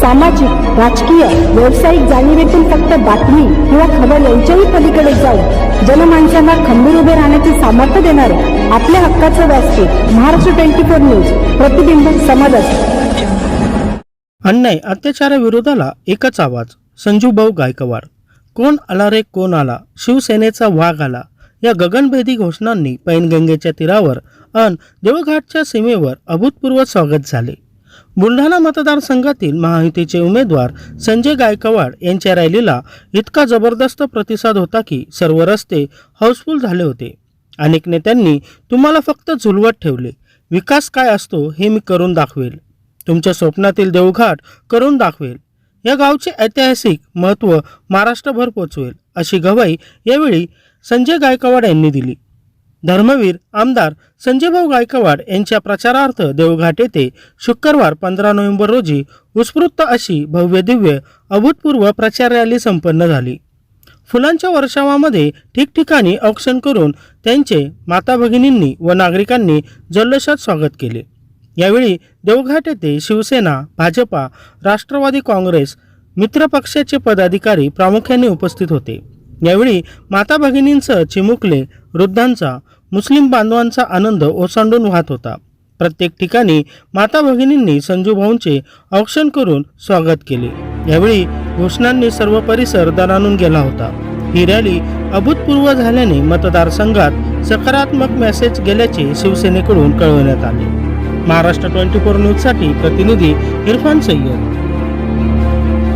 सामाजिक राजकीय व्यावसायिक जाणीवेतून फक्त बातमी किंवा खबर यांच्याही पलीकडे जाऊन जनमानसांना खंबीर उभे राहण्याचे सामर्थ्य देणारे आपल्या हक्काचं व्यासपीठ महाराष्ट्र ट्वेंटी फोर न्यूज प्रतिबिंब समाज अन्याय अत्याचाराविरोधाला एकच आवाज संजू भाऊ गायकवाड. कोण आला रे कोण आला? शिवसेनेचा वाघ आला. या गगनभेदी घोषणांनी पैनगंगेच्या तीरावर अन देवघाटच्या सीमेवर अभूतपूर्व स्वागत झाले. बुलढाणा मतदारसंघातील महायुतीचे उमेदवार संजय गायकवाड यांच्या रॅलीला इतका जबरदस्त प्रतिसाद होता की सर्व रस्ते हाऊसफुल झाले होते. अनेक नेत्यांनी तुम्हाला फक्त झुलवत ठेवले. विकास काय असतो हे मी करून दाखवेल. तुमच्या स्वप्नातील देवघाट करून दाखवेल. या गावचे ऐतिहासिक महत्त्व महाराष्ट्रभर पोचवेल अशी गवाही यावेळी संजय गायकवाड यांनी दिली. धर्मवीर आमदार संजयभाऊ गायकवाड यांच्या प्रचारार्थ देवघाट येथे शुक्रवार पंधरा नोव्हेंबर रोजी उत्स्फूर्त अशी भव्य दिव्य अभूतपूर्व प्रचार रॅली संपन्न झाली. फुलांच्या वर्षावामध्ये ठिकठिकाणी औक्षण करून त्यांचे माता भगिनींनी व नागरिकांनी जल्लोषात स्वागत केले. यावेळी देवघाट येथे शिवसेना भाजपा राष्ट्रवादी काँग्रेस मित्रपक्षाचे पदाधिकारी प्रामुख्याने उपस्थित होते. यावेळी माता भगिनींसह चिमुकले वृद्धांचा मुस्लिम बांधवांचा आनंद ओसांडून वाहत होता. प्रत्येक ठिकाणी माता भगिनींनी संजूभाऊंचे औक्षण करून स्वागत केले. यावेळी घोषणांनी सर्व परिसर दणानून गेला होता. ही रॅली अभूतपूर्व झाल्याने मतदारसंघात सकारात्मक मेसेज गेल्याचे शिवसेनेकडून कळवण्यात आले. महाराष्ट्र ट्वेंटी फोर न्यूजसाठी प्रतिनिधी इरफान सय्यद.